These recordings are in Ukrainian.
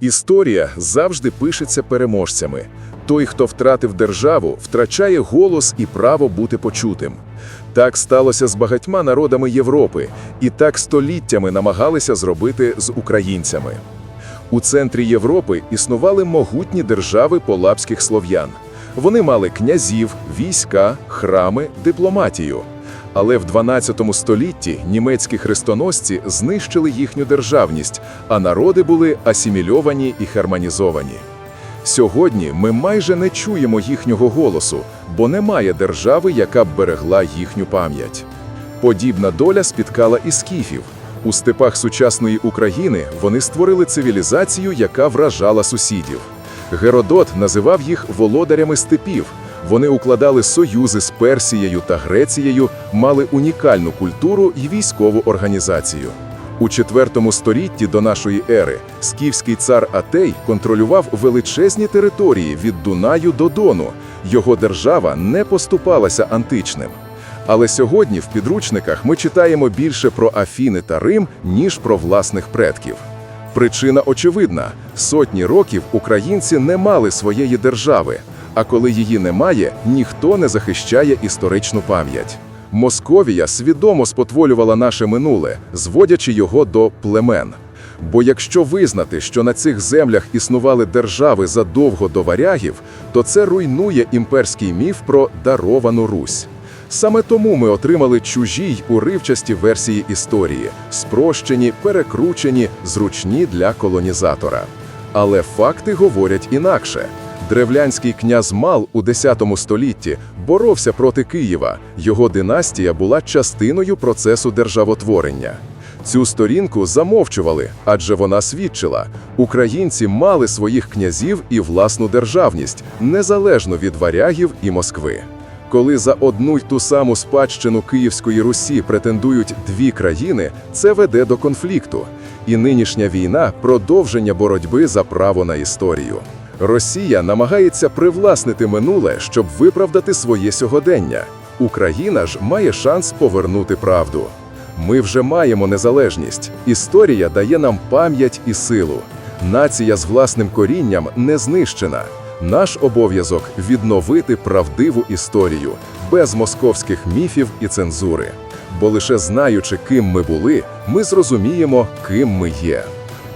Історія завжди пишеться переможцями. Той, хто втратив державу, втрачає голос і право бути почутим. Так сталося з багатьма народами Європи, і так століттями намагалися зробити з українцями. У центрі Європи існували могутні держави полапських слов'ян. Вони мали князів, війська, храми, дипломатію. Але в 12 столітті німецькі хрестоносці знищили їхню державність, а народи були асимільовані і херманізовані. Сьогодні ми майже не чуємо їхнього голосу, бо немає держави, яка б берегла їхню пам'ять. Подібна доля спіткала і скіфів. У степах сучасної України вони створили цивілізацію, яка вражала сусідів. Геродот називав їх володарями степів. Вони укладали союзи з Персією та Грецією, мали унікальну культуру і військову організацію. У IV столітті до нашої ери скіфський цар Атей контролював величезні території від Дунаю до Дону. Його держава не поступалася античним. Але сьогодні в підручниках ми читаємо більше про Афіни та Рим, ніж про власних предків. Причина очевидна: сотні років українці не мали своєї держави, а коли її немає, ніхто не захищає історичну пам'ять. Московія свідомо спотворювала наше минуле, зводячи його до племен. Бо якщо визнати, що на цих землях існували держави задовго до варягів, то це руйнує імперський міф про даровану Русь. Саме тому ми отримали чужі й уривчасті версії історії, спрощені, перекручені, зручні для колонізатора. Але факти говорять інакше. Древлянський князь Мал у X столітті боровся проти Києва. Його династія була частиною процесу державотворення. Цю сторінку замовчували, адже вона свідчила: українці мали своїх князів і власну державність, незалежно від варягів і Москви. Коли за одну й ту саму спадщину Київської Русі претендують дві країни, це веде до конфлікту. І нинішня війна продовження боротьби за право на історію. Росія намагається привласнити минуле, щоб виправдати своє сьогодення. Україна ж має шанс повернути правду. Ми вже маємо незалежність. Історія дає нам пам'ять і силу. Нація з власним корінням не знищена. Наш обов'язок відновити правдиву історію без московських міфів і цензури. Бо лише знаючи, ким ми були, ми зрозуміємо, ким ми є.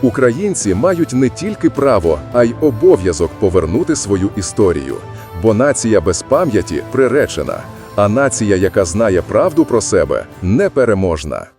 Українці мають не тільки право, а й обов'язок повернути свою історію. Бо нація без пам'яті приречена, а нація, яка знає правду про себе, непереможна.